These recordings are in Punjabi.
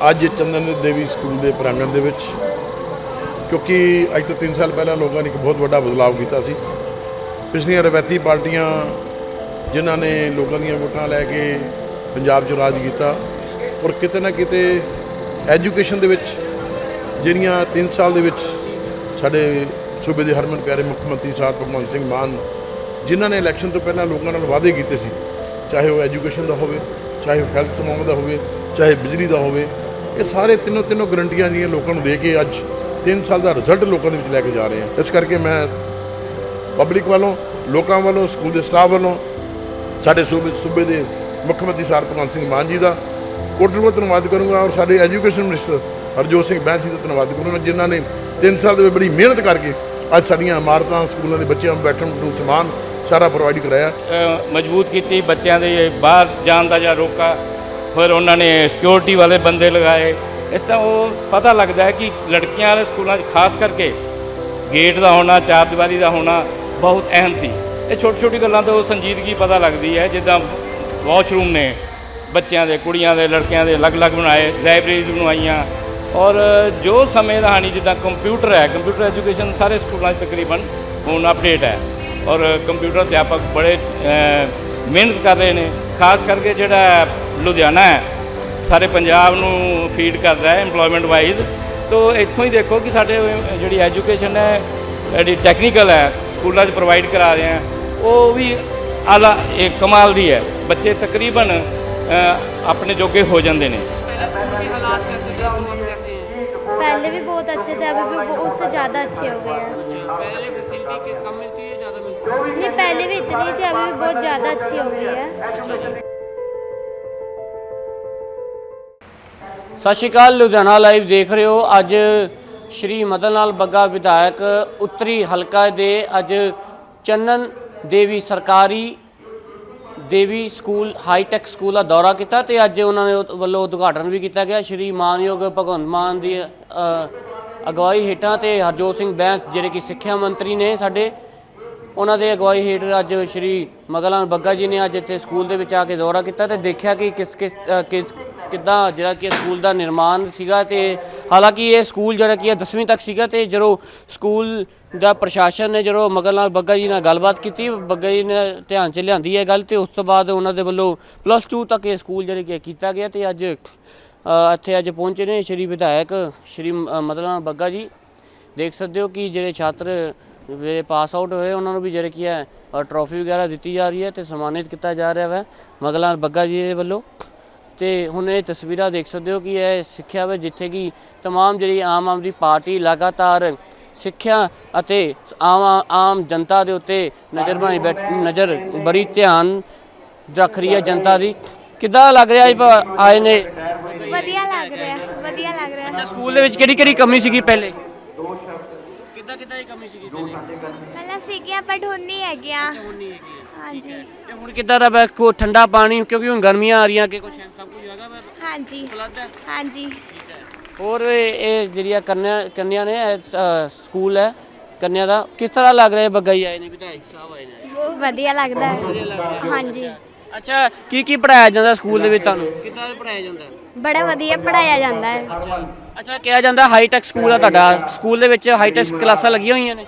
ਅੱਜ ਚੰਦਨ ਦੇਵੀ ਸਕੂਲ ਦੇ ਪ੍ਰਾਂਗਣ ਦੇ ਵਿੱਚ, ਕਿਉਂਕਿ ਅੱਜ ਤੋਂ 3 ਸਾਲ ਪਹਿਲਾਂ ਲੋਕਾਂ ਨੇ ਇੱਕ ਬਹੁਤ ਵੱਡਾ ਬਦਲਾਅ ਕੀਤਾ ਸੀ। ਪਿਛਲੀਆਂ ਰਵਾਇਤੀ ਪਾਰਟੀਆਂ ਜਿਨ੍ਹਾਂ ਨੇ ਲੋਕਾਂ ਦੀਆਂ ਵੋਟਾਂ ਲੈ ਕੇ ਪੰਜਾਬ 'ਚ ਰਾਜ ਕੀਤਾ, ਔਰ ਕਿਤੇ ਨਾ ਕਿਤੇ ਐਜੂਕੇਸ਼ਨ ਦੇ ਵਿੱਚ ਜਿਹੜੀਆਂ 3 ਸਾਲ ਦੇ ਵਿੱਚ ਸਾਡੇ ਸੂਬੇ ਦੇ ਹਰਮਨ ਪਿਆਰੇ ਮੁੱਖ ਮੰਤਰੀ ਸਾਹਿਬ ਭਗਵੰਤ ਸਿੰਘ ਮਾਨ, ਜਿਨ੍ਹਾਂ ਨੇ ਇਲੈਕਸ਼ਨ ਤੋਂ ਪਹਿਲਾਂ ਲੋਕਾਂ ਨਾਲ ਵਾਅਦੇ ਕੀਤੇ ਸੀ, ਚਾਹੇ ਉਹ ਐਜੂਕੇਸ਼ਨ ਦਾ ਹੋਵੇ, ਚਾਹੇ ਉਹ ਹੈਲਥ ਸਮਾਂ ਦਾ ਹੋਵੇ, ਚਾਹੇ ਬਿਜਲੀ ਦਾ ਹੋਵੇ ਇਹ ਸਾਰੇ ਤਿੰਨੋਂ ਤਿੰਨੋਂ ਗਰੰਟੀਆਂ ਜਿਹੜੀਆਂ ਲੋਕਾਂ ਨੂੰ ਦੇ ਕੇ ਅੱਜ 3 ਸਾਲ ਦਾ ਰਿਜ਼ਲਟ ਲੋਕਾਂ ਦੇ ਵਿੱਚ ਲੈ ਕੇ ਜਾ ਰਹੇ ਹਾਂ। ਇਸ ਕਰਕੇ ਮੈਂ ਪਬਲਿਕ ਵੱਲੋਂ, ਲੋਕਾਂ ਵੱਲੋਂ ਸਕੂਲ ਦੇ ਸਟਾਫ ਵੱਲੋਂ, ਸਾਡੇ ਸੂਬੇ ਸੂਬੇ ਦੇ ਮੁੱਖ ਮੰਤਰੀ ਸਰ ਭਗਵੰਤ ਸਿੰਘ ਮਾਨ ਜੀ ਦਾ ਕੋਟਿ ਕੋਟ ਧੰਨਵਾਦ ਕਰੂੰਗਾ ਔਰ ਸਾਡੇ ਐਜੂਕੇਸ਼ਨ ਮਿਨਿਸਟਰ ਹਰਜੋਤ ਸਿੰਘ ਬੈਂਸ ਜੀ ਦਾ ਧੰਨਵਾਦ ਕਰੂੰਗਾ। ਜਿਨ੍ਹਾਂ ਨੇ 3 ਸਾਲ ਦੇ ਵਿੱਚ ਬੜੀ ਮਿਹਨਤ ਕਰਕੇ ਅੱਜ ਸਾਡੀਆਂ ਇਮਾਰਤਾਂ, ਸਕੂਲਾਂ ਦੇ ਬੱਚਿਆਂ ਨੂੰ ਬੈਠਣ ਨੂੰ ਸਮਾਨ ਸਾਰਾ ਪ੍ਰੋਵਾਈਡ ਕਰਾਇਆ। ਮਜ਼ਬੂਤ ਕੀਤੀ, ਬੱਚਿਆਂ ਦੇ ਬਾਹਰ ਜਾਣ ਦਾ ਜਾਂ ਰੋਕਾ। ਫਿਰ ਉਹਨਾਂ ਨੇ ਸਿਕਿਉਰਿਟੀ ਵਾਲੇ ਬੰਦੇ ਲਗਾਏ। ਇਸ ਤਰ੍ਹਾਂ ਉਹ ਪਤਾ ਲੱਗਦਾ ਹੈ ਕਿ ਲੜਕੀਆਂ ਵਾਲੇ ਸਕੂਲਾਂ 'ਚ ਖਾਸ ਕਰਕੇ ਗੇਟ ਦਾ ਹੋਣਾ, ਚਾਰ ਦੀਵਾਰੀ ਦਾ ਹੋਣਾ ਬਹੁਤ ਅਹਿਮ ਸੀ। ਇਹ ਛੋਟੀ ਛੋਟੀ ਗੱਲਾਂ ਤੋਂ ਸੰਜੀਦਗੀ ਪਤਾ ਲੱਗਦੀ ਹੈ, ਜਿੱਦਾਂ ਵਾਸ਼ਰੂਮ ਨੇ ਬੱਚਿਆਂ ਦੇ, ਕੁੜੀਆਂ ਦੇ, ਲੜਕਿਆਂ ਦੇ ਅਲੱਗ-ਅਲੱਗ ਬਣਾਏ ਲਾਇਬ੍ਰੇਰੀਜ਼ ਬਣਵਾਈਆਂ। ਔਰ ਜੋ ਸਮੇਂ ਦਾ ਹਾਨੀ, ਜਿੱਦਾਂ ਕੰਪਿਊਟਰ ਹੈ ਕੰਪਿਊਟਰ ਐਜੂਕੇਸ਼ਨ ਸਾਰੇ ਸਕੂਲਾਂ 'ਚ ਤਕਰੀਬਨ ਹੁਣ ਅਪਡੇਟ ਹੈ। ਔਰ ਕੰਪਿਊਟਰ ਅਧਿਆਪਕ ਬੜੇ ਮਿਹਨਤ ਕਰ ਰਹੇ ਨੇ। ਖਾਸ ਕਰਕੇ ਜਿਹੜਾ ਲੁਧਿਆਣਾ ਹੈ ਸਾਰੇ ਪੰਜਾਬ ਨੂੰ ਫੀਡ ਕਰਦਾ ਹੈ EMPLOYMENT ਵਾਈਜ਼ ਤੋ ਇੱਥੋਂ ਹੀ ਦੇਖੋ ਕਿ ਸਾਡੇ ਜਿਹੜੀ ਐਜੂਕੇਸ਼ਨ ਹੈ ਜਿਹੜੀ ਟੈਕਨੀਕਲ ਹੈ ਸਕੂਲਾਂ 'ਚ ਪ੍ਰੋਵਾਈਡ ਕਰਾ ਰਹੇ ਆ ਉਹ ਵੀ ਆਲਾ ਇਹ ਕਮਾਲ ਦੀ ਹੈ ਬੱਚੇ ਤਕਰੀਬਨ ਅ, ਆਪਣੇ ਜੋਗੇ ਹੋ ਜਾਂਦੇ ਨੇ पहले स्कूल के हालात कैसे थे अब अब कैसे हैं पहले भी बहुत अच्छे थे अभी भी वो- उससे ज़्यादा अच्छे हो गए हैं अच्छा पहले फैसिलिटी के कम मिलती है ज़्यादा मिलती है नहीं पहले भी इतनी थी अभी भी बहुत ज़्यादा अच्छी हो गई है ਸਤਿ ਸ਼੍ਰੀ ਅਕਾਲ ਲੁਧਿਆਣਾ ਲਾਈਵ ਦੇਖ ਰਹੇ ਹੋ। ਅੱਜ ਸ਼੍ਰੀ ਮਦਨ ਲਾਲ ਬੱਗਾ ਵਿਧਾਇਕ ਉੱਤਰੀ ਹਲਕਾ ਦੇ ਅੱਜ ਚੰਨਨ ਦੇਵੀ ਸਰਕਾਰੀ Devi school hi tech school ਦਾ ਦੌਰਾ ਕੀਤਾ ਤੇ ਅੱਜ ਉਹਨਾਂ ਨੇ ਉਹ- ਵੱਲੋਂ ਉਦਘਾਟਨ ਵੀ ਕੀਤਾ ਗਿਆ। ਸ਼੍ਰੀ ਮਾਨਯੋਗ ਭਗਵੰਤ ਮਾਨ ਦੀ ਅ, ਅਗਵਾਈ ਹੇਠਾਂ ਤੇ ਹਰਜੋਤ ਸਿੰਘ ਬੈਂਸ ਜਿਹੜੇ ਕਿ ਸਿੱਖਿਆ ਮੰਤਰੀ ਨੇ ਸਾਡੇ ਉਹਨਾਂ ਦੇ ਅਗਵਾਈ ਹੇਠ ਅੱਜ ਸ਼੍ਰੀ ਮਗਲਾਨ ਬੱਗਾ ਜੀ ਨੇ ਅੱਜ ਇੱਥੇ ਸਕੂਲ ਦੇ ਵਿੱਚ ਆ ਕੇ ਦੌਰਾ ਕੀਤਾ ਤੇ ਦੇਖਿਆ ਕਿ ਕਿਸ ਕਿਸ ਅ, ਕਿਸ ਕਿੱਦਾਂ ਜਿਹੜਾ ਕਿ ਸਕੂਲ ਦਾ ਨਿਰਮਾਣ ਸੀਗਾ ਤੇ ਹਾਲਾਂਕਿ ਇਹ ਸਕੂਲ ਜਿਹੜਾ ਕਿ 10ਵੀਂ ਤੱਕ ਸੀਗਾ ਤੇ ਜਦੋਂ ਸਕੂਲ ਦਾ ਪ੍ਰਸ਼ਾਸਨ ਨੇ ਜਦੋਂ ਮਗਲ ਨਾਲ ਬੱਗਾ ਜੀ ਨਾਲ ਗੱਲਬਾਤ ਕੀਤੀ ਬੱਗਾ ਜੀ ਨੇ ਧਿਆਨ 'ਚ ਲਿਆਂਦੀ ਹੈ ਗੱਲ ਤੇ ਉਸ ਤੋਂ ਬਾਅਦ ਉਹਨਾਂ ਦੇ ਵੱਲੋਂ ਪਲੱਸ 2 ਤੱਕ ਇਹ ਸਕੂਲ ਜਿਹੜੇ ਕਿ ਕੀਤਾ ਗਿਆ ਤੇ ਅੱਜ ਇੱਥੇ ਅੱਜ ਪਹੁੰਚੇ ਨੇ ਸ਼੍ਰੀ ਵਿਧਾਇਕ ਸ਼੍ਰੀ ਮ- ਮਦਨ ਲਾਲ ਬੱਗਾ ਜੀ। ਦੇਖ ਸਕਦੇ ਹੋ ਕਿ ਜਿਹੜੇ ਛਾਤਰ ਜਿਹੜੇ ਪਾਸ ਆਊਟ ਹੋਏ ਉਹਨਾਂ ਨੂੰ ਵੀ ਜਿਹੜੇ ਕੀ ਹੈ ਅ, ਟਰੋਫੀ ਵਗੈਰਾ ਦਿੱਤੀ ਜਾ ਰਹੀ ਹੈ ਤੇ ਸਨਮਾਨਿਤ ਕੀਤਾ ਜਾ ਰਿਹਾ ਹੈ ਮਗਲਾਂ ਬੱਗਾ ਜੀ ਦੇ ਵੱਲੋਂ ਤੇ ਹੁਣ ਇਹ ਤਸਵੀਰਾਂ ਦੇਖ ਸਕਦੇ ਹੋ ਕਿ ਇਹ ਸਿੱਖਿਆ ਵਿੱਚ ਜਿੱਥੇ ਕਿ तमाम ਜਿਹੜੀ ਆਮ ਆਦਮੀ ਪਾਰਟੀ ਲਗਾਤਾਰ ਸਿੱਖਿਆ ਅਤੇ ਆਮ ਆਮ ਜਨਤਾ ਦੇ ਉੱਤੇ ਨਜ਼ਰ ਬਣਾਈ ਬੈਠ ਨਜ਼ਰ ਬੜੀ ਧਿਆਨ ਰੱਖ ਰਹੀ ਹੈ ਜਨਤਾ ਦੀ ਕਿੱਦਾਂ ਲੱਗ ਰਿਹਾ ਜੀ ਪ- ਆਏ ਨੇ ਵਧੀਆ ਲੱਗ ਰਿਹਾ ਵਧੀਆ ਲੱਗ ਰਿਹਾ ਅੱਛਾ ਸਕੂਲ ਦੇ ਵਿੱਚ ਕਿਹੜੀ ਕਿਹੜੀ ਕਮੀ ਸੀਗੀ ਪਹਿਲੇ ਕਿੱਦਾਂ ਕਿੱਦਾਂ ਦੀ ਕਮੀ ਸੀਗੀ ਪਹਿਲੇ ਪਹਿਲਾਂ ਸੀਗੀਆਂ ਪਰ ਹੁਣ ਨਹੀਂ ਹੈਗੀਆਂ ਹੁਣ ਨਹੀਂ ਹੈਗੀ ਹਾਂਜੀ। ਤੇ ਹੁਣ ਕਿੱਦਾਂ ਦਾ ਬੈ ਕੋ ਠੰਡਾ ਪਾਣੀ ਕਿਉਂਕਿ ਹੁਣ ਗਰਮੀਆਂ ਆ ਰਹੀਆਂ ਕਿ ਕੁਝ ਸਭ ਕੁਝ ਹੈਗਾ ਪਰ ਹਾਂਜੀ। ਉਪਲਬਧ ਹੈ? ਹਾਂਜੀ। ਹੋਰ ਇਹ ਇਹ ਜਿਹੜੀਆਂ ਕੰਨਿਆ ਕੰਨਿਆ ਨੇ ਇਹ, ਅ, ਸਕੂਲ ਹੈ ਕੰਨਿਆ ਦਾ ਕਿਸ ਤਰ੍ਹਾਂ ਲੱਗ ਰਿਹਾ ਹੈ ਆਏ ਨੇ ਵਿਧਾਇਕ ਸਾਹਿਬ ਆਏ ਨੇ? ਵਧੀਆ ਲੱਗਦਾ ਹੈ। ਹਾਂਜੀ। ਅੱਛਾ ਕੀ ਕੀ ਪੜਾਇਆ ਜਾਂਦਾ ਸਕੂਲ ਦੇ ਵਿੱਚ ਤੁਹਾਨੂੰ? ਕਿੱਦਾਂ ਪੜਾਇਆ ਜਾਂਦਾ? ਬੜਾ ਵਧੀਆ ਪੜਾਇਆ ਜਾਂਦਾ ਹੈ। ਅੱਛਾ। ਅੱਛਾ ਕਿਹਾ ਜਾਂਦਾ ਹਾਈਟੈਕ ਸਕੂਲ ਆ ਤੁਹਾਡਾ। ਸਕੂਲ ਦੇ ਵਿੱਚ ਹਾਈਟੈਕ ਕਲਾਸਾਂ ਲੱਗੀਆਂ ਹੋਈਆਂ ਨੇ?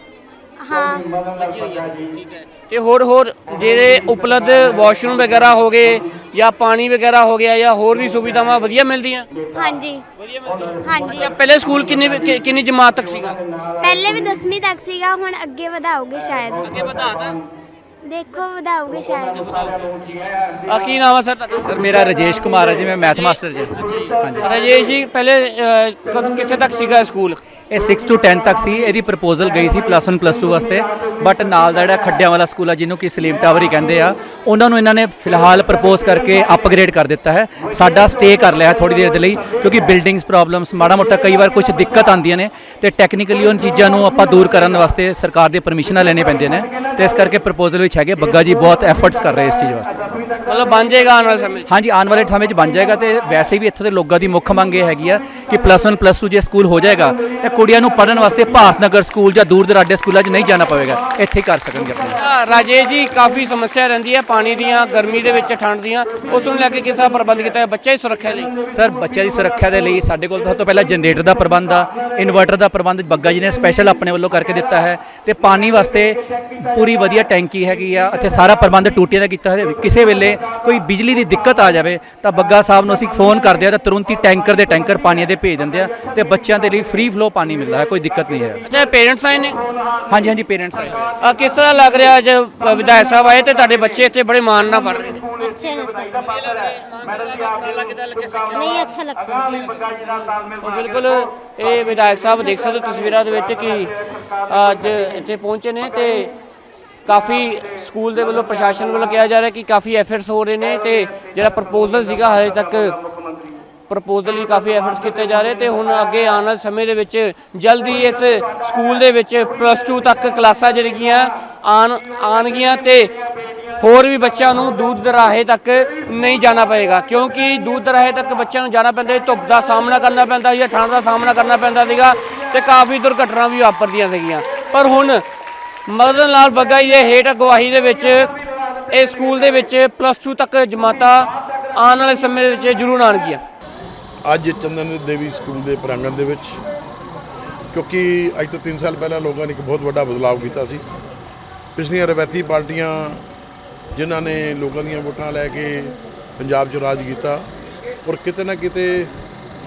ਹਾਂ। ਲੱਗੀ ਹੋਈ ਹੈ ਠੀਕ ਹੈ। ਤੇ ਹੋਰ ਹੋਰ ਜਿਹੜੇ ਉਪਲਬਧ ਵਾਸ਼ਰੂਮ ਵਗੈਰਾ ਹੋ ਗਏ ਜਾਂ ਪਾਣੀ ਵਗੈਰਾ ਹੋ ਗਿਆ ਜਾਂ ਹੋਰ ਵੀ ਸੁਵਿਧਾਵਾਂ ਵਧੀਆ ਮਿਲਦੀਆਂ? ਹਾਂਜੀ। ਵਧੀਆ ਮਿਲਦੀਆਂ? ਹਾਂਜੀ। ਅੱਛਾ ਪਹਿਲੇ ਸਕੂਲ ਕਿੰਨੀ ਕਿ- ਕਿੰਨੀ ਜਮਾਤ ਤੱਕ ਸੀਗਾ? ਪਹਿਲੇ ਵੀ 10ਵੀਂ ਤੱਕ ਸੀਗਾ ਹੁਣ ਅੱਗੇ ਵਧਾਓਗੇ ਸ਼ਾਇਦ। ਅੱਗੇ ਵਧਾਤਾ ਦੇਖੋ ਵਧਾਓਗੇ ਸ਼ਾਇਦ। ਆ ਕੀ ਨਾਮ ਹੈ ਸਰ ਤੁਹਾਡਾ? ਸਰ ਮੇਰਾ ਰਜੇਸ਼ ਕੁਮਾਰ ਹੈ ਜੀ ਮੈਂ ਮੈਥ ਮਾਸਟਰ ਜੀ। ਹਾਂਜੀ। ਰਾਜੇਸ਼ ਜੀ ਪਹਿਲੇ ਕਦ- ਕਿੱਥੇ ਤੱਕ ਸੀਗਾ ਸਕੂਲ? ਇਹ 6 ਤੋਂ 10 ਤੱਕ ਸੀ। ਇਹਦੀ ਪ੍ਰਪੋਜ਼ਲ ਗਈ ਸੀ ਪਲੱਸ 1 ਪਲੱਸ 2 ਵਾਸਤੇ। ਬਟ ਨਾਲ ਦਾ ਜਿਹੜਾ ਖੱਡਿਆਂ ਵਾਲਾ ਸਕੂਲ ਆ ਜਿਹਨੂੰ ਕਿ ਸਲੀਮ ਟਾਵਰ ਹੀ ਕਹਿੰਦੇ ਆ ਉਹਨਾਂ ਨੂੰ ਇਹਨਾਂ ਨੇ ਫਿਲਹਾਲ ਪ੍ਰਪੋਜ਼ ਕਰਕੇ ਅਪਗ੍ਰੇਡ ਕਰ ਦਿੱਤਾ ਹੈ। ਸਾਡਾ ਸਟੇ ਕਰ ਲਿਆ ਥੋੜੀ ਦੇਰ ਦੇ ਲਈ ਕਿਉਂਕਿ ਬਿਲਡਿੰਗਸ ਪ੍ਰੋਬਲਮਸ ਮਾੜਾ ਮੋਟਾ ਕਈ ਵਾਰ ਕੁਝ ਦਿੱਕਤ ਆਉਂਦੀਆਂ ਨੇ। ਤੇ ਟੈਕਨੀਕਲੀ ਉਹਨਾਂ ਚੀਜ਼ਾਂ ਨੂੰ ਆਪਾਂ ਦੂਰ ਕਰਨ ਵਾਸਤੇ ਸਰਕਾਰ ਦੀ ਪਰਮਿਸ਼ਨਾਂ ਲੈਣੇ ਪੈਂਦੀਆਂ ਨੇ। ਤੇ ਇਸ ਕਰਕੇ ਪ੍ਰਪੋਜ਼ਲ ਵਿੱਚ ਹੈਗੇ ਬੱਗਾ ਜੀ ਬਹੁਤ ਐਫਰਟਸ ਕਰ ਰਹੇ ਇਸ ਚੀਜ਼ ਵਾਸਤੇ। ਮਤਲਬ ਬਣ ਜਾਏਗਾ ਆਉਣ ਵਾਲੇ ਸਮੇਂ 'ਚ ਹਾਂਜੀ ਆਉਣ ਵਾਲੇ ਸਮੇਂ 'ਚ ਬਣ ਜਾਏਗਾ ਤੇ ਵੈਸੇ ਵੀ ਇੱਥੇ ਦੇ ਲੋਕਾਂ ਦੀ ਮੁੱਖ ਮੰਗ ਇਹ ਹੈਗੀ ਆ ਕਿ ਪਲੱਸ 1 ਪਲੱਸ 2 ਜੇ ਸਕੂਲ ਹੋ ਜਾਏਗਾ ਤੇ ਕੁੜੀਆਂ ਨੂੰ ਪੜ੍ਹਨ ਵਾਸਤੇ ਭਾਰਤ ਨਗਰ ਸਕੂਲ ਜਾਂ ਦੂਰ ਦਰਾਡੇ ਸਕੂਲਾਂ 'ਚ ਨਹੀਂ ਜਾਣਾ ਪਵੇਗਾ। ਇੱਥੇ ਹੀ ਕਰ ਸਕਣਗੇ ਆਪਣੇ ਆ, ਰਾਜੇਸ਼ ਜੀ ਕਾਫੀ ਸਮੱਸਿਆ ਰਹਿੰਦੀ ਹੈ ਪਾਣੀ ਦੀਆਂ ਗਰਮੀ ਦੇ ਵਿੱਚ ਠੰਡ ਦੀਆਂ। ਉਸ ਨੂੰ ਲੈ ਕੇ ਕਿਸ ਤਰ੍ਹਾਂ ਪ੍ਰਬੰਧ ਕੀਤਾ ਹੈ ਬੱਚੇ ਦੀ ਸੁਰੱਖਿਆ ਲਈ? ਸਰ ਬੱਚਿਆਂ ਦੀ ਸੁਰੱਖਿਆ ਦੇ ਲਈ ਸਾਡੇ ਕੋਲ ਸਭ ਤੋਂ ਪਹਿਲਾਂ ਜਨਰੇਟਰ ਦਾ ਪ੍ਰਬੰਧ ਆ ਇਨਵਰਟਰ ਦਾ ਪ੍ਰਬੰਧ ਬੱਗਾ ਜੀ ਨੇ ਸਪੈਸ਼ਲ ਆਪਣੇ ਵੱਲੋਂ ਕਰਕੇ ਦਿੱਤਾ ਹੈ। ਤੇ ਪਾਣੀ ਵਾਸਤੇ ਪੂਰੀ ਪੂਰੀ ਵਧੀਆ ਟੈਂਕੀ ਹੈਗੀ ਆ ਇੱਥੇ ਸਾਰਾ ਪ੍ਰਬੰਧ ਟੂਟੀਆਂ ਦਾ ਕੀਤਾ ਹੋਇਆ। ਕਿਸੇ ਵੇਲੇ ਕੋਈ ਬਿਜਲੀ ਦੀ ਦਿੱਕਤ ਆ ਜਾਵੇ ਤਾਂ ਬੱਗਾ ਸਾਹਿਬ ਨੂੰ ਅਸੀਂ ਫੋਨ ਕਰਦੇ ਆ ਤਾਂ ਤੁਰੰਤ ਹੀ ਟੈਂਕਰ ਦੇ ਟੈਂਕਰ ਪਾਣੀ ਦੇ ਭੇਜ ਦਿੰਦੇ ਆ ਤੇ ਬੱਚਿਆਂ ਦੇ ਲਈ ਫ੍ਰੀ ਫਲੋ ਪਾਣੀ ਮਿਲਦਾ ਹੈ ਕੋਈ ਦਿੱਕਤ ਨਹੀਂ ਹੈ। ਅੱਛਾ ਪੇਰੈਂਟਸ ਆਏ ਨੇ? ਹਾਂਜੀ ਹਾਂਜੀ ਪੇਰੈਂਟਸ ਆਏ। ਆ ਕਿਸ ਤਰ੍ਹਾਂ ਲੱਗ ਰਿਹਾ ਅੱਜ ਵਿਧਾਇਕ ਸਾਹਿਬ ਆਏ ਤੇ ਤੁਹਾਡੇ ਬੱਚੇ ਇੱਥੇ ਬੜੇ ਮਾਣ ਨਾਲ ਪੜ੍ਹ ਰਹੇ ਬਿਲਕੁਲ ਇਹ ਵਿਧਾਇਕ ਸਾਹਿਬ ਦੇਖ ਸਕਦੇ ਤਸਵੀਰਾਂ ਦੇ ਵਿੱਚ ਕਿ ਅੱਜ ਇੱਥੇ ਪਹੁੰਚੇ ਨੇ ਤੇ ਕਾਫੀ ਸਕੂਲ ਦੇ ਵੱਲੋਂ, ਪ੍ਰਸ਼ਾਸਨ ਵੱਲੋਂ ਕਿਹਾ ਜਾ ਰਿਹਾ ਕਿ ਕਾਫੀ ਐਫਰਟਸ ਹੋ ਰਹੇ ਨੇ ਤੇ ਜਿਹੜਾ ਪ੍ਰਪੋਜ਼ਲ ਸੀਗਾ ਹਜੇ ਤੱਕ ਪ੍ਰਪੋਜ਼ਲ ਲਈ ਕਾਫੀ ਐਫਰਟਸ ਕੀਤੇ ਜਾ ਰਹੇ ਤੇ ਹੁਣ ਅੱਗੇ ਆਉਣ ਵਾਲੇ ਸਮੇਂ ਦੇ ਵਿੱਚ ਜਲਦੀ ਇਸ ਸਕੂਲ ਦੇ ਵਿੱਚ ਪਲੱਸ 2 ਤੱਕ ਕਲਾਸਾਂ ਜਿਹੜੀਆਂ ਆਣ ਆਣਗੀਆਂ ਤੇ ਹੋਰ ਵੀ ਬੱਚਿਆਂ ਨੂੰ ਦੂਰ ਦਰਾਹੇ ਤੱਕ ਨਹੀਂ ਜਾਣਾ ਪਏਗਾ, ਕਿਉਂਕਿ ਦੂਰ ਦਰਾਹੇ ਤੱਕ ਬੱਚਿਆਂ ਨੂੰ ਜਾਣਾ ਪੈਂਦਾ ਸੀ ਧੁੱਪ ਦਾ ਸਾਹਮਣਾ ਕਰਨਾ ਪੈਂਦਾ ਸੀ ਜਾਂ ਠੰਡ ਦਾ ਸਾਹਮਣਾ ਕਰਨਾ ਪੈਂਦਾ ਸੀਗਾ ਤੇ ਕਾਫੀ ਦੁਰਘਟਨਾ ਵੀ ਵਾਪਰਦੀਆਂ ਸੀਗੀਆਂ। ਪਰ ਹੁਣ ਮਦਨ ਲਾਲ ਬੱਗਾ ਜੀ ਦੇ ਹੇਠ ਅਗਵਾਈ ਦੇ ਵਿੱਚ, ਇਹ ਸਕੂਲ ਦੇ ਵਿੱਚ ਪਲੱਸ 2 ਤੱਕ ਜਮਾਤਾਂ ਆਉਣ ਵਾਲੇ ਸਮੇਂ ਦੇ ਵਿੱਚ ਜ਼ਰੂਰ ਆਉਣਗੀਆਂ। ਅੱਜ ਚੰਦਨ ਦੇਵੀ ਸਕੂਲ ਦੇ ਪ੍ਰਾਂਗਣ ਦੇ ਵਿੱਚ, ਕਿਉਂਕਿ ਅੱਜ ਤੋਂ 3 ਸਾਲ ਪਹਿਲਾਂ ਲੋਕਾਂ ਨੇ ਇੱਕ ਬਹੁਤ ਵੱਡਾ ਬਦਲਾਅ ਕੀਤਾ ਸੀ। ਪਿਛਲੀਆਂ ਰਵਾਇਤੀ ਪਾਰਟੀਆਂ ਜਿਨ੍ਹਾਂ ਨੇ ਲੋਕਾਂ ਦੀਆਂ ਵੋਟਾਂ ਲੈ ਕੇ ਪੰਜਾਬ 'ਚ ਰਾਜ ਕੀਤਾ, ਔਰ ਕਿਤੇ ਨਾ ਕਿਤੇ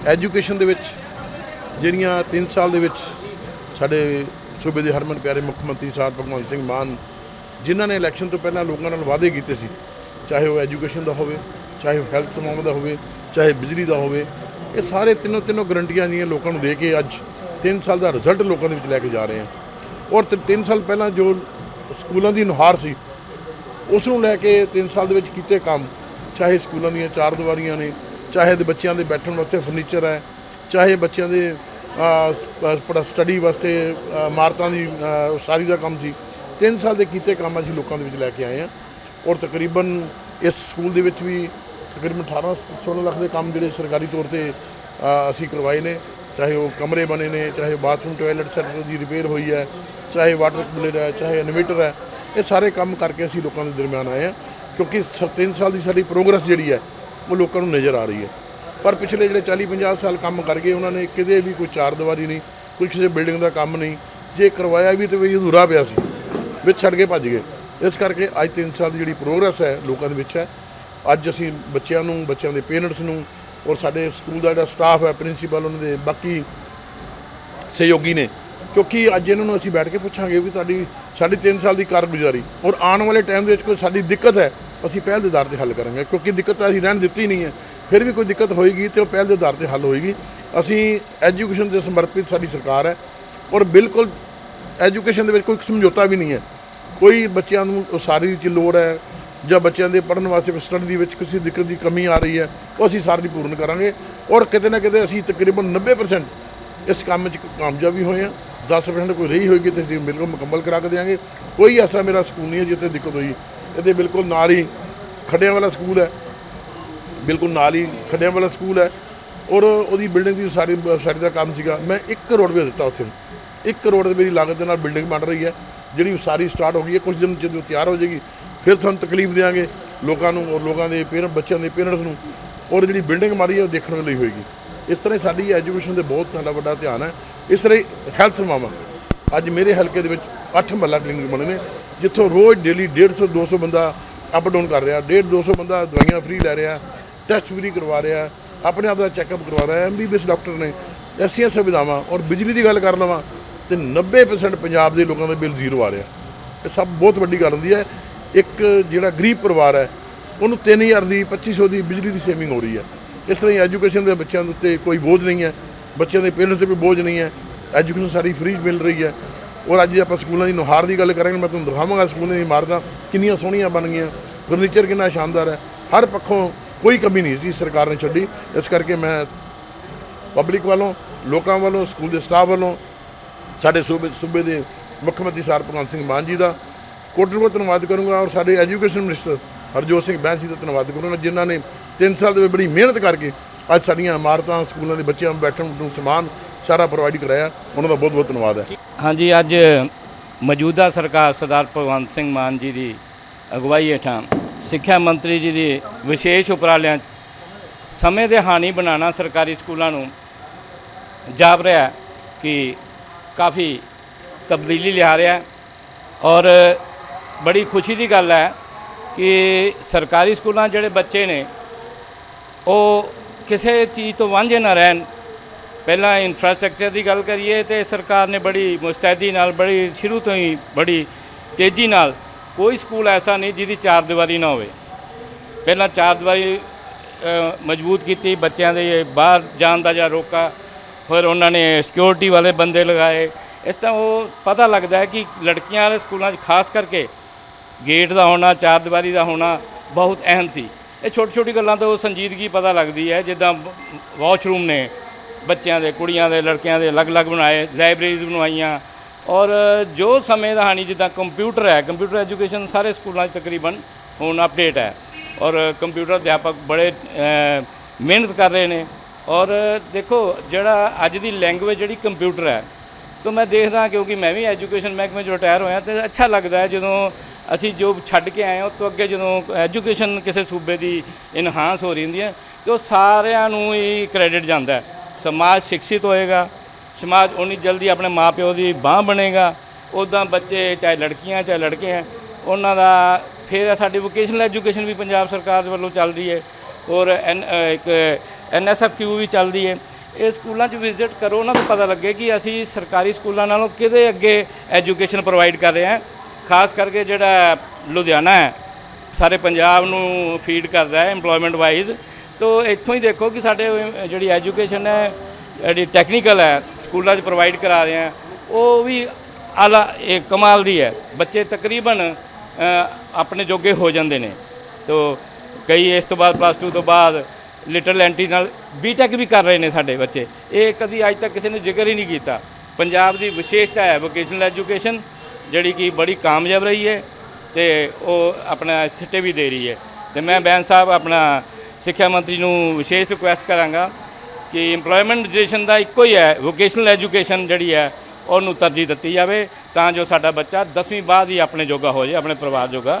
ਐਜੂਕੇਸ਼ਨ ਦੇ ਵਿੱਚ ਜਿਹੜੀਆਂ 3 ਸਾਲ ਦੇ ਵਿੱਚ ਸਾਡੇ ਸੂਬੇ ਦੇ ਹਰਮਨ ਪਿਆਰੇ ਮੁੱਖ ਮੰਤਰੀ ਸਾਹਿਬ ਭਗਵੰਤ ਸਿੰਘ ਮਾਨ, ਜਿਨ੍ਹਾਂ ਨੇ ਇਲੈਕਸ਼ਨ ਤੋਂ ਪਹਿਲਾਂ ਲੋਕਾਂ ਨਾਲ ਵਾਅਦੇ ਕੀਤੇ ਸੀ, ਚਾਹੇ ਉਹ ਐਜੂਕੇਸ਼ਨ ਦਾ ਹੋਵੇ, ਚਾਹੇ ਉਹ ਹੈਲਥ ਸਮਾਂ ਦਾ ਹੋਵੇ, ਚਾਹੇ ਬਿਜਲੀ ਦਾ ਹੋਵੇ, ਇਹ ਸਾਰੇ ਤਿੰਨੋਂ ਤਿੰਨੋਂ ਗਰੰਟੀਆਂ ਜਿਹੜੀਆਂ ਲੋਕਾਂ ਨੂੰ ਦੇ ਕੇ ਅੱਜ 3 ਸਾਲ ਦਾ ਰਿਜ਼ਲਟ ਲੋਕਾਂ ਦੇ ਵਿੱਚ ਲੈ ਕੇ ਜਾ ਰਹੇ ਹਾਂ। ਔਰ 3 ਸਾਲ ਪਹਿਲਾਂ ਜੋ ਸਕੂਲਾਂ ਦੀ ਨੁਹਾਰ ਸੀ, ਉਸ ਨੂੰ ਲੈ ਕੇ 3 ਸਾਲ ਦੇ ਵਿੱਚ ਕੀਤੇ ਕੰਮ, ਚਾਹੇ ਸਕੂਲਾਂ ਦੀਆਂ ਚਾਰ ਦੀਵਾਰੀਆਂ ਨੇ, ਚਾਹੇ ਦੇ ਬੱਚਿਆਂ ਦੇ ਬੈਠਣ ਵਾਸਤੇ ਫਰਨੀਚਰ ਹੈ, ਚਾਹੇ ਬੱਚਿਆਂ ਦੇ ਸਟੱਡੀ ਵਾਸਤੇ ਇਮਾਰਤਾਂ ਦੀ ਅ, ਉਸਾਰੀ ਦਾ ਕੰਮ ਸੀ। 3 ਸਾਲ ਦੇ ਕੀਤੇ ਕੰਮ ਅਸੀਂ ਲੋਕਾਂ ਦੇ ਵਿੱਚ ਲੈ ਕੇ ਆਏ ਹਾਂ। ਔਰ ਤਕਰੀਬਨ ਇਸ ਸਕੂਲ ਦੇ ਵਿੱਚ ਵੀ ਤਕਰੀਬਨ 18 16 ਲੱਖ ਦੇ ਕੰਮ ਜਿਹੜੇ ਸਰਕਾਰੀ ਤੌਰ ਤੇ ਅਸੀਂ ਕਰਵਾਏ ਨੇ। ਚਾਹੇ ਉਹ ਕਮਰੇ ਬਣੇ ਨੇ ਚਾਹੇ ਬਾਥਰੂਮ ਟਾਇਲਟ ਸੈਟਰ ਦੀ ਰਿਪੇਅਰ ਹੋਈ ਹੈ ਚਾਹੇ ਵਾਟਰ ਕੂਲਰ ਹੈ ਚਾਹੇ ਇਨਵੇਟਰ ਹੈ ਇਹ ਸਾਰੇ ਕੰਮ ਕਰਕੇ ਅਸੀਂ ਲੋਕਾਂ ਦੇ ਦਰਮਿਆਨ ਆਏ ਹਾਂ। ਕਿਉਂਕਿ 3 ਸਾਲ ਦੀ ਸਾਡੀ ਪ੍ਰੋਗਰੈਸ ਜਿਹੜੀ ਹੈ ਉਹ ਲੋਕਾਂ ਨੂੰ ਨਜ਼ਰ ਆ ਰਹੀ ਹੈ। ਪਰ ਪਿਛਲੇ ਜਿਹੜੇ 40 50 ਸਾਲ ਕੰਮ ਕਰ ਗਏ, ਉਹਨਾਂ ਨੇ ਕਿਤੇ ਵੀ ਕੋਈ ਚਾਰ ਦੀਵਾਰੀ ਨਹੀਂ, ਕੋਈ ਕਿਸੇ ਬਿਲਡਿੰਗ ਦਾ ਕੰਮ ਨਹੀਂ। ਜੇ ਕਰਵਾਇਆ ਵੀ ਤੇ ਵੀ ਅਧੂਰਾ ਪਿਆ ਸੀ, ਵਿੱਚ ਛੱਡ ਕੇ ਭੱਜ ਗਏ। ਇਸ ਕਰਕੇ ਅੱਜ 3 ਸਾਲ ਦੀ ਜਿਹੜੀ ਪ੍ਰੋਗਰੈਸ ਹੈ ਲੋਕਾਂ ਦੇ ਵਿੱਚ ਹੈ। ਅੱਜ ਅਸੀਂ ਬੱਚਿਆਂ ਨੂੰ, ਬੱਚਿਆਂ ਦੇ ਪੇਰੈਂਟਸ ਨੂੰ ਔਰ ਸਾਡੇ ਸਕੂਲ ਦਾ ਜਿਹੜਾ ਸਟਾਫ ਹੈ, ਪ੍ਰਿੰਸੀਪਲ, ਉਹਨਾਂ ਦੇ ਬਾਕੀ ਸਹਿਯੋਗੀ ਨੇ, ਕਿਉਂਕਿ ਅੱਜ ਇਹਨਾਂ ਨੂੰ ਅਸੀਂ ਬੈਠ ਕੇ ਪੁੱਛਾਂਗੇ ਵੀ ਤੁਹਾਡੀ ਸਾਡੀ 3 ਸਾਲ ਦੀ ਕਾਰਗੁਜ਼ਾਰੀ, ਔਰ ਆਉਣ ਵਾਲੇ ਟਾਈਮ ਦੇ ਵਿੱਚ ਕੋਈ ਸਾਡੀ ਦਿੱਕਤ ਹੈ, ਅਸੀਂ ਪਹਿਲ ਦੇ ਦਰ ਤੇ ਹੱਲ ਕਰਾਂਗੇ, ਕਿਉਂਕਿ ਦਿੱਕਤ ਤਾਂ ਅਸੀਂ ਰਹਿਣ ਦਿੱਤੀ ਨਹੀਂ ਹੈ। ਫਿਰ ਵੀ ਕੋਈ ਦਿੱਕਤ ਹੋਏਗੀ ਤੇ ਉਹ ਪਹਿਲ ਦੇ ਆਧਾਰ ਤੇ ਹੱਲ ਹੋਏਗੀ। ਅਸੀਂ ਐਜੂਕੇਸ਼ਨ ਦੇ ਸਮਰਪਿਤ ਸਾਡੀ ਸਰਕਾਰ ਹੈ ਔਰ ਬਿਲਕੁਲ ਐਜੂਕੇਸ਼ਨ ਦੇ ਵਿੱਚ ਕੋਈ ਸਮਝੌਤਾ ਵੀ ਨਹੀਂ ਹੈ। ਕੋਈ ਬੱਚਿਆਂ ਨੂੰ ਉਸਾਰੀ ਦੀ ਲੋੜ ਹੈ ਜਾਂ ਬੱਚਿਆਂ ਦੇ ਪੜ੍ਹਨ ਵਾਸਤੇ ਸਟੱਡੀ ਦੇ ਵਿੱਚ ਕਿਸੇ ਦਿੱਕਤ ਦੀ ਕਮੀ ਆ ਰਹੀ ਹੈ, ਉਹ ਅਸੀਂ ਸਾਰੀ ਪੂਰਨ ਕਰਾਂਗੇ ਔਰ ਕਿਤੇ ਨਾ ਕਿਤੇ ਅਸੀਂ ਤਕਰੀਬਨ 90% ਇਸ ਕੰਮ 'ਚ ਕਾਮਯਾਬ ਵੀ ਹੋਏ ਹਾਂ। 10% ਕੋਈ ਰਹੀ ਹੋਏਗੀ ਤੇ ਅਸੀਂ ਬਿਲਕੁਲ ਮੁਕੰਮਲ ਕਰਾ ਕੇ ਦੇਵਾਂਗੇ ਕੋਈ ਐਸਾ ਮੇਰਾ ਸਕੂਲ ਨਹੀਂ ਹੈ ਜਿੱਥੇ ਦਿੱਕਤ ਹੋਈ। ਇਹਦੇ ਬਿਲਕੁਲ ਨਾਲ ਹੀ ਖੱਡਿਆਂ ਵਾਲਾ ਸਕੂਲ ਹੈ। ਬਿਲਕੁਲ ਨਾਲ ਹੀ, ਖੱਡਿਆਂ ਵਾਲਾ ਸਕੂਲ ਹੈ ਔਰ ਉਹਦੀ ਬਿਲਡਿੰਗ ਦੀ ਸਾਰੀ ਸਾਰੀ ਦਾ ਕੰਮ ਸੀਗਾ। ਮੈਂ 1 ਕਰੋੜ ਰੁਪਏ ਦਿੱਤਾ ਉੱਥੇ 1 ਕਰੋੜ ਦੀ ਮੇਰੀ ਲਾਗਤ ਦੇ ਨਾਲ ਬਿਲਡਿੰਗ ਬਣ ਰਹੀ ਹੈ, ਜਿਹੜੀ ਸਾਰੀ ਸਟਾਰਟ ਹੋ ਗਈ ਹੈ। ਕੁਝ ਦਿਨ ਜਦੋਂ ਤਿਆਰ ਹੋ ਜਾਏਗੀ, ਫਿਰ ਤੁਹਾਨੂੰ ਤਕਲੀਫ ਦੇਵਾਂਗੇ ਲੋਕਾਂ ਨੂੰ ਔਰ ਲੋਕਾਂ ਦੇ ਪੇਰੈਂਟ ਬੱਚਿਆਂ ਦੇ ਪੇਰੈਂਟਸ ਨੂੰ। ਔਰ ਜਿਹੜੀ ਬਿਲਡਿੰਗ ਮਾਰੀ ਹੈ, ਉਹ ਦੇਖਣ ਲਈ ਹੋਏਗੀ। ਇਸ ਤਰ੍ਹਾਂ ਹੀ ਸਾਡੀ ਐਜੂਕੇਸ਼ਨ ਦੇ ਬਹੁਤ ਸਾਡਾ ਵੱਡਾ ਧਿਆਨ ਹੈ। ਇਸ ਤਰ੍ਹਾਂ ਹੀ ਹੈਲਥ ਸੇਵਾਵਾਂ। ਅੱਜ ਮੇਰੇ ਹਲਕੇ ਦੇ ਵਿੱਚ 8 ਮਹੱਲਾ ਕਲੀਨਿਕ ਬਣੇ ਨੇ, ਜਿੱਥੋਂ ਰੋਜ਼ ਡੇਲੀ 150 200 ਬੰਦਾ ਅਪ ਡਾਊਨ ਕਰ ਰਿਹਾ। 150 200 ਬੰਦਾ ਦਵਾਈਆਂ ਫ੍ਰੀ ਲੈ ਰਿਹਾ। ਟੈਸਟ ਫ੍ਰੀ ਕਰਵਾ ਰਿਹਾ, ਆਪਣੇ ਆਪ ਦਾ ਚੈੱਕਅਪ ਕਰਵਾ ਰਿਹਾ ਐਮਬੀਬੀਐਸ ਡਾਕਟਰ ਨੇ ਐਸੀਆਂ ਸੁਵਿਧਾਵਾਂ ਔਰ ਬਿਜਲੀ ਦੀ ਗੱਲ ਕਰ ਲਵਾਂ ਤੇ 90% ਪੰਜਾਬ ਦੇ ਲੋਕਾਂ ਦਾ ਬਿੱਲ ਜ਼ੀਰੋ ਆ ਰਿਹਾ। ਇਹ ਸਭ ਬਹੁਤ ਵੱਡੀ ਗੱਲ ਹੁੰਦੀ ਹੈ। ਇੱਕ ਜਿਹੜਾ ਗਰੀਬ ਪਰਿਵਾਰ ਹੈ, ਉਹਨੂੰ 3000 ਦੀ 2500 ਦੀ ਬਿਜਲੀ ਦੀ ਸੇਵਿੰਗ ਹੋ ਰਹੀ ਹੈ। ਇਸ ਤਰ੍ਹਾਂ ਹੀ ਐਜੂਕੇਸ਼ਨ ਦੇ ਬੱਚਿਆਂ ਦੇ ਉੱਤੇ ਕੋਈ ਬੋਝ ਨਹੀਂ ਹੈ। ਬੱਚਿਆਂ ਦੇ ਪੇਰੈਂਟਸ ਤੇ ਕੋਈ ਬੋਝ ਨਹੀਂ ਹੈ। ਐਜੂਕੇਸ਼ਨ ਸਾਰੀ ਫ੍ਰੀ ਮਿਲ ਰਹੀ ਹੈ। ਔਰ ਅੱਜ ਆਪਾਂ ਸਕੂਲਾਂ ਦੀ ਨੁਹਾਰ ਦੀ ਗੱਲ ਕਰਾਂਗੇ, ਮੈਂ ਤੁਹਾਨੂੰ ਦਿਖਾਵਾਂਗਾ ਸਕੂਲਾਂ ਦੀ ਇਮਾਰਤਾਂ ਕਿੰਨੀਆਂ ਸੋਹਣੀਆਂ ਬਣ ਗਈਆਂ। ਫਰਨੀਚਰ ਕਿੰਨਾ ਸ਼ਾਨਦਾਰ ਹੈ। ਹਰ ਪੱਖੋਂ ਕੋਈ ਕਮੀ ਨਹੀਂ ਸੀ ਸਰਕਾਰ ਨੇ ਛੱਡੀ। ਇਸ ਕਰਕੇ ਮੈਂ ਪਬਲਿਕ ਵੱਲੋਂ, ਲੋਕਾਂ ਵੱਲੋਂ, ਸਕੂਲ ਦੇ ਸਟਾਫ ਵੱਲੋਂ, ਸਾਡੇ ਸੂਬੇ ਸੂਬੇ ਦੇ ਮੁੱਖ ਮੰਤਰੀ ਸਰ ਭਗਵੰਤ ਸਿੰਘ ਮਾਨ ਜੀ ਦਾ ਕੋਟਨ ਕੋਟ ਧੰਨਵਾਦ ਕਰੂੰਗਾ ਔਰ ਸਾਡੇ ਐਜੂਕੇਸ਼ਨ ਮਿਨਿਸਟਰ ਹਰਜੋਤ ਸਿੰਘ ਬੈਂਸ ਜੀ ਦਾ ਧੰਨਵਾਦ ਕਰੂੰਗਾ, ਜਿਨ੍ਹਾਂ ਨੇ 3 ਸਾਲ ਦੇ ਵਿੱਚ ਬੜੀ ਮਿਹਨਤ ਕਰਕੇ ਅੱਜ ਸਾਡੀਆਂ ਇਮਾਰਤਾਂ, ਸਕੂਲਾਂ ਦੇ ਬੱਚਿਆਂ ਨੂੰ ਬੈਠਣ ਨੂੰ ਸਮਾਨ ਸਾਰਾ ਪ੍ਰੋਵਾਈਡ ਕਰਾਇਆ। ਉਹਨਾਂ ਦਾ ਬਹੁਤ ਬਹੁਤ ਧੰਨਵਾਦ ਹੈ। ਹਾਂਜੀ, ਅੱਜ ਮੌਜੂਦਾ ਸਰਕਾਰ ਸਰਦਾਰ ਭਗਵੰਤ ਸਿੰਘ ਮਾਨ ਜੀ ਦੀ ਅਗਵਾਈ ਹੇਠਾਂ ਸਿੱਖਿਆ ਮੰਤਰੀ ਜੀ ਦੀ ਵਿਸ਼ੇਸ਼ ਉਪਰਾਲਿਆਂ 'ਚ ਸਮੇਂ ਦੇ ਹਾਨੀ ਬਣਾਉਣਾ ਸਰਕਾਰੀ ਸਕੂਲਾਂ ਨੂੰ ਜਾਪ ਰਿਹਾ ਕਿ ਕਾਫੀ ਤਬਦੀਲੀ ਲਿਆ ਰਿਹਾ ਔਰ ਬੜੀ ਖੁਸ਼ੀ ਦੀ ਗੱਲ ਹੈ ਕਿ ਸਰਕਾਰੀ ਸਕੂਲਾਂ ਜਿਹੜੇ ਬੱਚੇ ਨੇ, ਉਹ ਕਿਸੇ ਚੀਜ਼ ਤੋਂ ਵਾਂਝੇ ਨਾ ਰਹਿਣ। ਪਹਿਲਾਂ ਇਨਫਰਾਸਟ੍ਰਕਚਰ ਦੀ ਗੱਲ ਕਰੀਏ ਤੇ ਸਰਕਾਰ ਨੇ ਬੜੀ ਮੁਸਤੈਦੀ ਨਾਲ, ਬੜੀ ਸ਼ੁਰੂ ਤੋਂ ਹੀ ਬੜੀ ਤੇਜ਼ੀ ਨਾਲ ਕੋਈ ਸਕੂਲ ਐਸਾ ਨਹੀਂ ਜਿਹਦੀ ਚਾਰ ਦੀਵਾਰੀ ਨਾ ਹੋਵੇ। ਪਹਿਲਾਂ ਚਾਰ ਦੀਵਾਰੀ ਮਜ਼ਬੂਤ ਕੀਤੀ, ਬੱਚਿਆਂ ਦੇ ਬਾਹਰ ਜਾਣ ਦਾ ਜਾਂ ਰੋਕਾ, ਫਿਰ ਉਹਨਾਂ ਨੇ ਸਿਕਿਉਰਿਟੀ ਵਾਲੇ ਬੰਦੇ ਲਗਾਏ। ਇਸ ਤਰ੍ਹਾਂ ਉਹ ਪਤਾ ਲੱਗਦਾ ਹੈ ਕਿ ਲੜਕੀਆਂ ਵਾਲੇ ਸਕੂਲਾਂ 'ਚ ਖਾਸ ਕਰਕੇ ਗੇਟ ਦਾ ਹੋਣਾ, ਚਾਰ ਦੀਵਾਰੀ ਦਾ ਹੋਣਾ ਬਹੁਤ ਅਹਿਮ ਸੀ। ਇਹ ਛੋਟੀ ਛੋਟੀ ਗੱਲਾਂ ਤੋਂ ਸੰਜੀਦਗੀ ਪਤਾ ਲੱਗਦੀ ਹੈ, ਜਿੱਦਾਂ ਵਾਸ਼ਰੂਮ ਨੇ ਬੱਚਿਆਂ ਦੇ, ਕੁੜੀਆਂ ਦੇ, ਲੜਕਿਆਂ ਦੇ ਅਲੱਗ-ਅਲੱਗ ਬਣਾਏ, ਲਾਇਬ੍ਰੇਰੀਜ਼ ਬਣਵਾਈਆਂ ਔਰ ਜੋ ਸਮੇਂ ਦਾ ਹਾਨੀ ਜਿੱਦਾਂ ਕੰਪਿਊਟਰ ਹੈ ਕੰਪਿਊਟਰ ਐਜੂਕੇਸ਼ਨ ਸਾਰੇ ਸਕੂਲਾਂ 'ਚ ਤਕਰੀਬਨ ਹੁਣ ਅਪਡੇਟ ਹੈ। ਔਰ ਕੰਪਿਊਟਰ ਅਧਿਆਪਕ ਬੜੇ ਮਿਹਨਤ ਕਰ ਰਹੇ ਨੇ। ਔਰ ਦੇਖੋ, ਜਿਹੜਾ ਅੱਜ ਦੀ ਲੈਂਗੁਏਜ ਜਿਹੜੀ ਕੰਪਿਊਟਰ ਹੈ, ਤਾਂ ਮੈਂ ਦੇਖਦਾ ਕਿਉਂਕਿ ਮੈਂ ਵੀ ਐਜੂਕੇਸ਼ਨ ਮਹਿਕਮੇ 'ਚ ਰਿਟਾਇਰ ਹੋਇਆ ਤੇ ਅੱਛਾ ਲੱਗਦਾ ਹੈ ਜਦੋਂ ਅਸੀਂ ਜੋ ਛੱਡ ਕੇ ਆਏ ਹਾਂ, ਉਸ ਤੋਂ ਅੱਗੇ ਜਦੋਂ ਐਜੂਕੇਸ਼ਨ ਕਿਸੇ ਸੂਬੇ ਦੀ ਇਨਹਾਂਸ ਹੋ ਰਹੀ ਹੁੰਦੀ ਹੈ, ਤੇ ਉਹ ਸਾਰਿਆਂ ਨੂੰ ਹੀ ਕ੍ਰੈਡਿਟ ਜਾਂਦਾ ਸਮਾਜ ਸਿੱਖਿਤ ਹੋਏਗਾ ਸਮਾਜ ਉਨੀ ਜਲਦੀ ਆਪਣੇ ਮਾਪਿਓ ਦੀ ਬਾਹ ਬਣੇਗਾ। ਉੱਦਾਂ ਬੱਚੇ ਚਾਹੇ ਲੜਕੀਆਂ ਚਾਹੇ ਲੜਕੇ ਹੈ ਉਹਨਾਂ ਦਾ ਫਿਰ ਸਾਡੀ ਵੋਕੇਸ਼ਨਲ ਐਜੂਕੇਸ਼ਨ ਵੀ ਪੰਜਾਬ ਸਰਕਾਰ ਦੇ ਵੱਲੋਂ ਚੱਲ ਰਹੀ ਹੈ ਔਰ ਐਨ ਅ, ਇੱਕ ਐਨਐਸਐਫਕਿਊ ਵੀ ਚੱਲਦੀ ਹੈ। ਇਹ ਸਕੂਲਾਂ 'ਚ ਵਿਜ਼ਿਟ ਕਰੋ ਉਹਨਾਂ ਨੂੰ ਪਤਾ ਲੱਗੇ ਕਿ ਅਸੀਂ ਸਰਕਾਰੀ ਸਕੂਲਾਂ ਨਾਲੋਂ ਕਿਹਦੇ ਅੱਗੇ ਐਜੂਕੇਸ਼ਨ ਪ੍ਰੋਵਾਈਡ ਕਰ ਰਹੇ ਹਾਂ। ਖਾਸ ਕਰਕੇ ਜਿਹੜਾ ਲੁਧਿਆਣਾ ਹੈ ਸਾਰੇ ਪੰਜਾਬ ਨੂੰ ਫੀਡ ਕਰਦਾ ਹੈ EMPLOYMENT ਵਾਈਜ਼ ਤੋ ਇੱਥੋਂ ਹੀ ਦੇਖੋ ਕਿ ਸਾਡੇ ਜਿਹੜੀ ਐਜੂਕੇਸ਼ਨ ਹੈ ਜਿਹੜੀ ਟੈਕਨੀਕਲ ਹੈ ਸਕੂਲਾਂ 'ਚ ਪ੍ਰੋਵਾਈਡ ਕਰਾ ਰਹੇ ਹਾਂ, ਉਹ ਵੀ ਆਲਾ, ਇਹ ਕਮਾਲ ਦੀ ਹੈ। ਬੱਚੇ ਤਕਰੀਬਨ ਆਪਣੇ ਜੋਗੇ ਹੋ ਜਾਂਦੇ ਨੇ। ਤੋ ਕਈ ਇਸ ਤੋਂ ਬਾਅਦ ਪਲੱਸ 2 ਤੋਂ ਬਾਅਦ ਲਿਟਲ ਐਂਟੀ ਨਾਲ ਬੀਟੈਕ ਵੀ ਕਰ ਰਹੇ ਨੇ ਸਾਡੇ ਬੱਚੇ। ਇਹ ਕਦੀ ਅੱਜ ਤੱਕ ਕਿਸੇ ਨੇ ਜ਼ਿਕਰ ਹੀ ਨਹੀਂ ਕੀਤਾ। ਪੰਜਾਬ ਦੀ ਵਿਸ਼ੇਸ਼ਤਾ ਹੈ ਵੋਕੇਸ਼ਨਲ ਐਜੂਕੇਸ਼ਨ ਜਿਹੜੀ ਕਿ ਬੜੀ ਕਾਮਯਾਬ ਰਹੀ ਹੈ ਤੇ ਉਹ ਆਪਣਾ ਸਿੱਟੇ ਵੀ ਦੇ ਰਹੀ ਹੈ। ਤੇ ਮੈਂ ਬੈਨ ਸਾਹਿਬ, ਆਪਣਾ ਸਿੱਖਿਆ ਮੰਤਰੀ ਨੂੰ ਵਿਸ਼ੇਸ਼ ਰਿਕੁਐਸਟ ਕਰਾਂਗਾ। ਕਿ EMPLOYMENT ਰਜਿਸਟ੍ਰੇਸ਼ਨ ਦਾ ਇੱਕੋ ਹੀ ਹੈ ਵੋਕੇਸ਼ਨਲ ਐਜੂਕੇਸ਼ਨ ਜਿਹੜੀ ਹੈ, ਉਹਨੂੰ ਤਰਜੀਹ ਦਿੱਤੀ ਜਾਵੇ ਤਾਂ ਜੋ ਸਾਡਾ ਬੱਚਾ 10ਵੀਂ ਬਾਅਦ ਹੀ ਆਪਣੇ ਜੋਗਾ ਹੋ ਜਾਏ, ਆਪਣੇ ਪਰਿਵਾਰ ਜੋਗਾ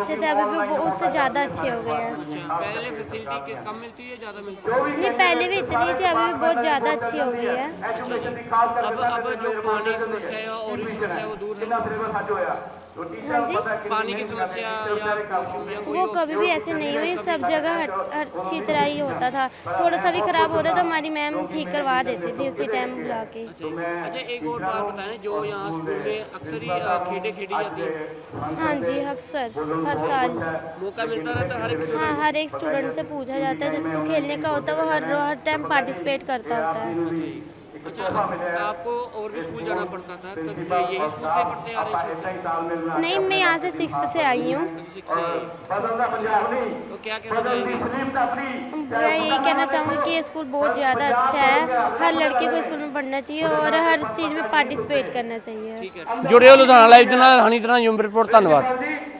अच्छे थे अभी भी वो- उससे ज़्यादा अच्छे हो गए हैं। अच्छा पहले फैसिलिटी के कम मिलती है ज़्यादा मिलती है नहीं पहले भी इतनी थी अभी भी बहुत ज़्यादा अच्छी हो गई है। अच्छा जी अब अब जो पानी की समस्या है और इस समस्या वो दूर है हाँ जी। पानी की समस्या या वो कभी भी ऐसे नहीं हुई सब जगह हर हर अच्छी तरह ही होता था। थोड़ा सा भी खराब होता तो हमारी मैम ठीक करवा देती थी उसी टाइम बुला के। अच्छा एक और बात बताएँ जो यहाँ स्कूल में अक्सर ही खेलें खेली जाती हैं। हाँ जी अक्सर। हर साल मौका मिलता रहता है हर एक हाँ हर एक स्टूडेंट से पूछा जाता है जिसको खेलने का होता है वो हर हर टाइम पार्टिसिपेट करता होता है अच्छा आपको और भी स्कूल जाना पड़ता था कभी यही स्कूल से पढ़ते आ रहे हैं नहीं मैं यहाँ से सिक्स से आई हूँ सिक्स से तो क्या कहना चाहेंगे मैं यही कहना चाहूँगी कि ये स्कूल बहुत ज़्यादा अच्छा है हर लड़के को स्कूल में पढ़ना चाहिए और हर चीज़ में पार्टिसिपेट करना चाहिए ਜੁੜਿਓ ਲੁਧਿਆਣਾ ਲਾਈਵ ਦੇ ਨਾਲ ਹਨੀ ਤਰ੍ਹਾਂ ਯੂਮ ਰਿਪੋਰਟ ਧੰਨਵਾਦ